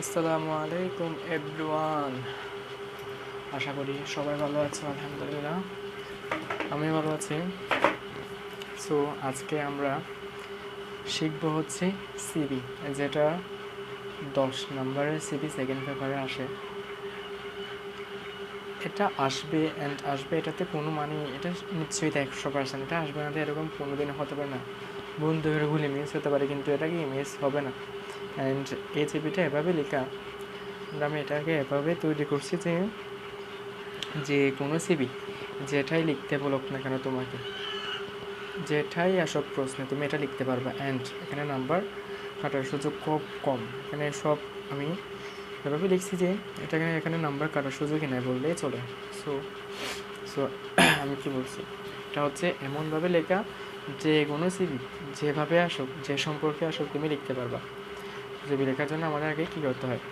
আসসালামু আলাইকুম, এভরিওয়ান। আশা করি সবাই ভালো আছে আলহামদুলিল্লাহ। আমি ভালো আছি। সো আজকে আমরা শিখব হচ্ছে সিবি যেটা দশ নম্বরের সিবি সেকেন্ড পেপারে আসে। এটা আসবে অ্যান্ড আসবে এটাতে কোনো মানে এটা নিশ্চয়ই একশো পার্সেন্ট এটা আসবে না এরকম কোনো দিন হতে পারে না। বন্ধু গুলি মিস হতে পারে, কিন্তু এটা কি মিস হবে না। অ্যান্ড এই জিবিটা এভাবে লেখা। আমি এটাকে এভাবে তৈরি করছি যে যে কোনো সিবি যেটাই লিখতে বলুক না কেন তোমাকে যেটাই আসক প্রশ্নে তুমি এটা লিখতে পারবে। অ্যান্ড এখানে নাম্বার কাটার সুযোগ খুব কম। এখানে সব আমি এভাবে লিখছি যে এটাকে এখানে নাম্বার কাটার সুযোগই নেই বললেই চলে। সো সো আমি কি বলছি? এটা হচ্ছে এমনভাবে লেখা যে কোনো সিবি যেভাবে আসুক, যে সম্পর্কে আসুক তুমি লিখতে পারবা। সিবি লেখার জন্য আমাদের আগে কী করতে হয়?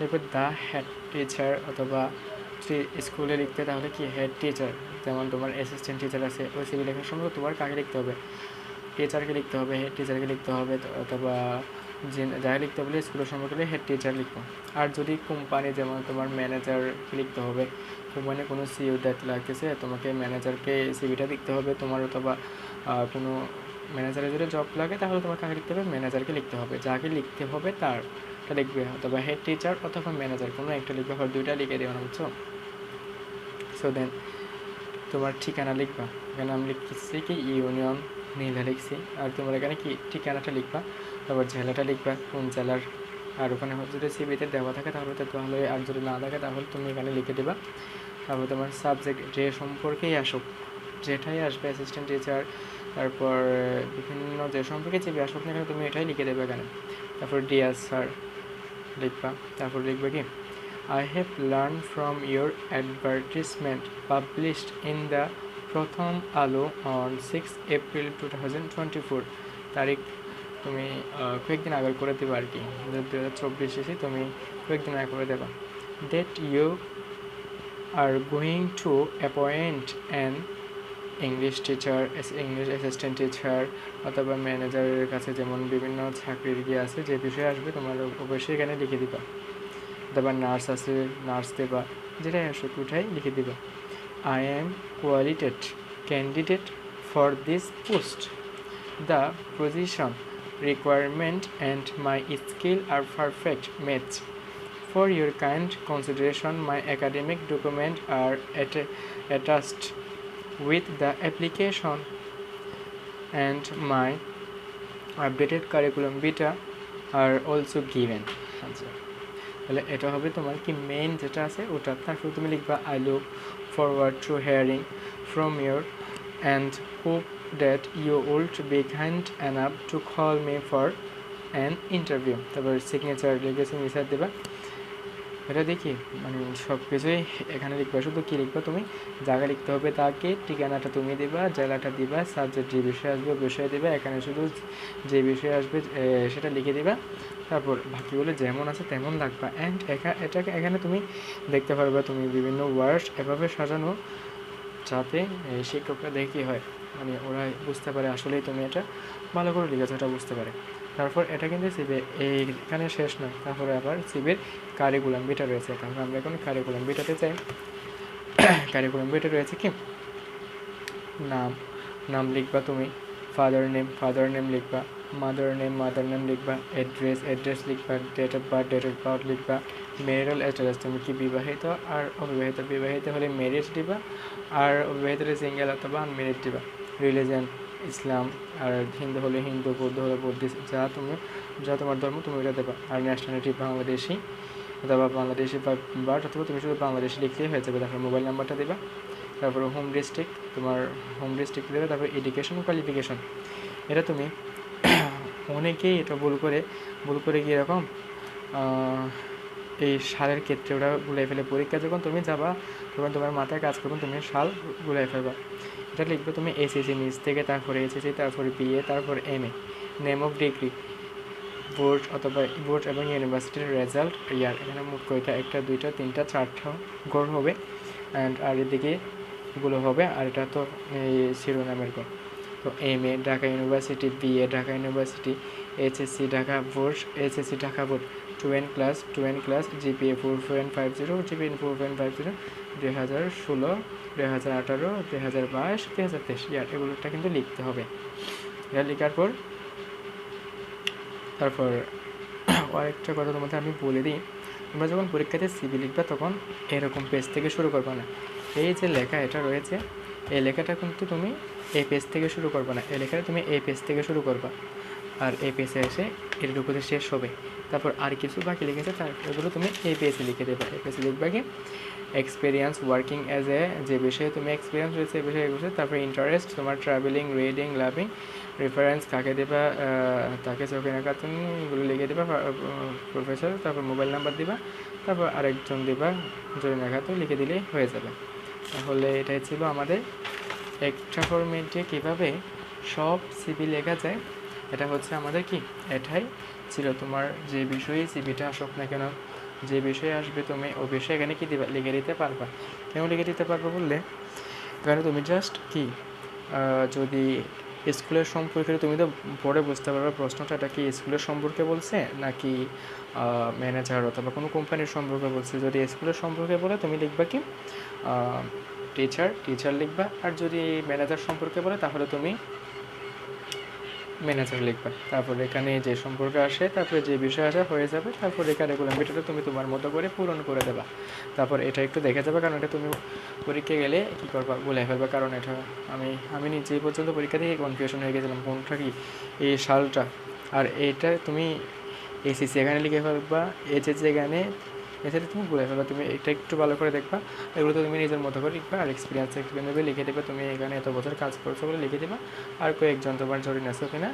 এরপর দ্য হেড টিচার অথবা স্কুলে লিখতে, তাহলে কি হেড টিচার যেমন তোমার অ্যাসিস্ট্যান্ট টিচার আছে, ওই সিবি লেখার সময় তোমার কাকে লিখতে হবে? টিচারকে লিখতে হবে হেড টিচারকে লিখতে হবে অথবা যে যাই লিখতে বলে স্কুলের সম্পর্কে হেড টিচার লিখব। আর যদি কোম্পানি যেমন তোমার ম্যানেজারকে লিখতে হবে কোম্পানি কোনো সিইও দায়িত্ব লাগতেছে, তোমাকে ম্যানেজারকে সিভিটা লিখতে হবে, তোমার অথবা কোনো ম্যানেজারের যদি জব লাগে, তাহলে তোমার কাকে লিখতে হবে ম্যানেজারকে লিখতে হবে। যাকে লিখতে হবে তার টা লিখবে। অথবা হেড টিচার অথবা ম্যানেজার কোনো একটা লিখবে আবার দুইটা লিখে দেওয়া বুঝছ? সো দেন তোমার ঠিকানা লিখবা। এখানে আমি লিখছি কি ইউনিয়ন নীলা লিখছি। আর তোমার এখানে কি, ঠিকানাটা লিখবা। তারপর জেলাটা লিখবা, কোন জেলার। আর ওখানে যদি সিবিতে দেওয়া থাকে, তাহলে তো তাহলে, আর যদি না থাকে, তাহলে তুমি এখানে লিখে দেবা। তারপর তোমার সাবজেক্ট যে সম্পর্কেই আসুক যেটাই আসবে অ্যাসিস্ট্যান্ট টিচার তারপর বিভিন্ন যে সম্পর্কে যে আসুক না তুমি এটাই লিখে দেবে এখানে। তারপর ডিয়ার স্যার লিখবা। তারপর লিখবে কি? I have learn from your advertisement published in the Prothom Alo on six April two thousand twenty four তারিখ তুমি কয়েকদিন আগে করে দেবে আর কি। দু হাজার চব্বিশ এসে তুমি কয়েকদিন আগে করে দেবা। That you are going to appoint an English teacher English assistant teacher অথবা ম্যানেজারের কাছে যেমন বিভিন্ন চাকরির গিয়ে আছে যে বিষয়ে আসবে তোমার অবশ্যই এখানে লিখে দিবা। অথবা নার্স আছে নার্স দেবা যেটাই আসুক ওটাই লিখে দিবা। I am qualified candidate for this post the position requirement and my skill are perfect match your kind consideration, my academic documents are atta- attached with the application and my updated curriculum vitae are also given. আচ্ছা তাহলে এটা হবে তোমার কি main যেটা আছে, ওটা তারপর তুমি লিখবা I look forward to hearing from your and hope that you will be kind enough to call me for an interview তারপর সিগনেচার লিখে সিগনেচার দেবা। এটা দেখি। মানে সব কিছুই এখানে লিখবে। শুধু কী লিখবে তুমি? জায়গা লিখতে হবে তাকে, ঠিকানাটা তুমি দিবা, জেলাটা দিবা সাবজেক্ট যে বিষয় আসবে বিষয় দিবা, এখানে শুধু যে বিষয় আসবে সেটা লিখে দিবা। তারপর বাকিগুলো যেমন আছে তেমন লাগবা। অ্যান্ড এটাকে, এখানে তুমি দেখতে পারবে তুমি বিভিন্ন ওয়ার্ড এভাবে সাজানো যাতে শিক্ষকরা দেখি হয়। মানে ওরা বুঝতে পারে আসলেই তুমি এটা ভালো করে লিখেছো, এটা বুঝতে পারে। তারপর এটা কিন্তু সিবি এইখানে শেষ নয় তারপরে আবার সিবির কারিকুলাম বিটা রয়েছে তাহলে আমরা এখন কারিকুলাম বিটাতে চাই কারিকুলাম বিটা রয়েছে কি? নাম নাম লিখবা তুমি। ফাদার নেম ফাদার নেম লিখবা। মাদার নেম মাদার নেম লিখবা। অ্যাড্রেস অ্যাড্রেস লিখবা। Date of birth date of birth লিখবা। ম্যারিটাল স্ট্যাটাস তুমি কি বিবাহিত আর অবিবাহিত? বিবাহিত হলে ম্যারেজ দিবা আর অবিবাহিত সিঙ্গেল অথবা আনম্যারিড দিবা। রিলিজন ইসলাম আর হিন্দু হলে হিন্দু, বৌদ্ধ হলে বৌদ্ধিস্ট যা তুমি, যা তোমার ধর্ম, তুমি ওটা দেবা। আর ন্যাশনালিটি বাংলাদেশি, অথবা বাংলাদেশি বা বাট অথবা তুমি শুধু বাংলাদেশি লিখলেই হয়ে যাবে। তারপর মোবাইল নাম্বারটা দেবা। তারপর হোম ডিস্ট্রিক্ট তোমার হোম ডিস্ট্রিক্ট দেবে। তারপর এডুকেশন কোয়ালিফিকেশন এটা তুমি অনেকেই এটা ভুল করে ভুল করে গিয়ে এরকম এই সালের ক্ষেত্রে ওরা গুলাই ফেলে। পরীক্ষা যখন তুমি যাবা, তখন তোমার মাথায় কাজ করবেন তুমি সাল গুলাই ফেলবা। এটা লিখবে তুমি এসএসসি নিচ থেকে, তারপরে এসএসসি তারপরে বিএ তারপর M A name of degree board অথবা বোর্ড এবং ইউনিভার্সিটির রেজাল্ট ইয়ার এখানে মোট কয়টা? একটা, দুইটা, তিনটা, চারটা গড় হবে অ্যান্ড আর এদিকে গুলো হবে, আর এটা তো এই শিরোনামের গড় তো M A Dhaka University BA Dhaka University HSC Dhaka Board HSC Dhaka Board twin class twin class GPA four point five zero GPA four point five zero দুই হাজার ষোলো, দুই হাজার আঠারো, দুই হাজার বাইশ, দুই হাজার তেইশ। ইয়ার এগুলোটা কিন্তু লিখতে হবে। এটা লেখার পর, তারপর আরেকটা কথা তোমাদের আমি বলে দিই। তোমরা যখন পরীক্ষাতে সিবি লিখবে তখন এরকম পেজ থেকে শুরু করবে না। এই যে লেখা এটা রয়েছে, এই লেখাটা কিন্তু তুমি এই পেজ থেকে শুরু করবে না। এই লেখাটা তুমি এই পেজ থেকে শুরু করবা। আর এই পেজে এসে উপরে শেষ হবে। তারপর আর কিছু বাকি লিখেছে তার এগুলো তুমি এই পেজে লিখে দেবে। এই পেজে লিখবে কি? এক্সপিরিয়েন্স ওয়ার্কিং অ্যাজ এ যে বিষয়ে তুমি এক্সপিরিয়েন্স রয়েছে এই বিষয়ে এগুলো তারপর ইন্টারেস্ট তোমার ট্রাভেলিং রিডিং লাভিং রেফারেন্স কাকে দেবা তাকে চোখে রাখা তুমি লিখে দেবা প্রফেসর তারপর মোবাইল নাম্বার দিবা, তারপর আরেকজন দিবা জয় লেখা তো লিখে দিলেই হয়ে যাবে। তাহলে এটাই ছিল আমাদের একটা ফরমেটে কীভাবে সব সিবি লেখা যায়। এটা হচ্ছে আমাদের কি? এটাই ছিল তোমার যে বিষয়ে সিবিটা আসুক না কেন, যে বিষয়ে আসবে তুমি, ও বিষয়ে এখানে কি দিবা? লিখে দিতে পারবা। কেন লিখে দিতে পারবে বললে? এখানে তুমি জাস্ট কি যদি স্কুলের সম্পর্কে তুমি তো পরে বুঝতে পারবে প্রশ্নটা, এটা কি স্কুলের সম্পর্কে বলছে, নাকি ম্যানেজার অথবা কোনো কোম্পানির সম্পর্কে বলছে? যদি স্কুলের সম্পর্কে বলে, তুমি লিখবা কি? টিচার টিচার লিখবা। আর যদি ম্যানেজার সম্পর্কে বলে, তাহলে তুমি ম্যানেজার লিখবা। তারপর এখানে যে সম্পর্কে আসে, তারপরে যে বিষয় আসে, হয়ে যাবে। তারপর এখানে রেগুলার ভিডিওটা তুমি তোমার মতো করে পূরণ করে দেবা। তারপর এটা একটু দেখে যাবে, কারণ এটা তুমি পরীক্ষা গেলে কী করবা, বলে ফেলবে। কারণ এটা আমি আমি নিজেই পর্যন্ত পরীক্ষা থেকে কনফিউশন হয়ে গেছিলাম, কোনটা কি? এই সালটা। আর এটা তুমি এসিসি এখানে লিখে ফেলবা এইচএস এখানে এছাড়া তুমি বলে ফেলবা তুমি এটা একটু ভালো করে দেখবা। এগুলো তো তুমি নিজের মতো করে লিখবা আর এক্সপিরিয়েন্স এক্সপিরিয়েন্স দেবে লিখে দেবে, তুমি এখানে এত বছর কাজ করছ বলে লিখে দেবা। আর কয়েকজন তোমার জড়িয়ে আছো কিনা,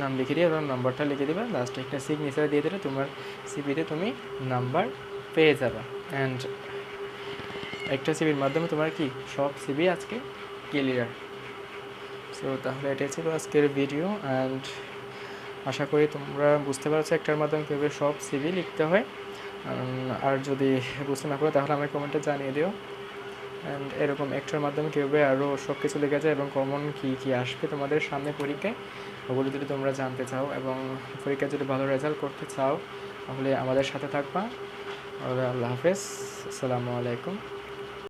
নাম লিখে দিয়ে তোমার নাম্বারটা লিখে দেবে। লাস্টে একটা সিগনেচার দিয়ে দিলে তোমার সিবিতে তুমি নাম্বার পেয়ে যাবে। অ্যান্ড একটা সিবির মাধ্যমে তোমার কি সব সিবি আজকে ক্লিয়ার সো তাহলে এটাই ছিল আজকের ভিডিও অ্যান্ড আশা করি তোমরা বুঝতে পারছ একটার মাধ্যমে কীভাবে সব সিবি লিখতে হয়। আর যদি বুঝতে না পারো, তাহলে আমাকে কমেন্টে জানিয়ে দিও। অ্যান্ড এরকম একটার মাধ্যমে কীভাবে আরও সব কিছু লেখা যায় এবং কমন কী কী আসবে তোমাদের সামনে পরীক্ষায়, ওগুলো যদি তোমরা জানতে চাও এবং পরীক্ষায় যদি ভালো রেজাল্ট করতে চাও, তাহলে আমাদের সাথে থাকবা। আল্লাহ হাফেজ। আসসালামু আলাইকুম।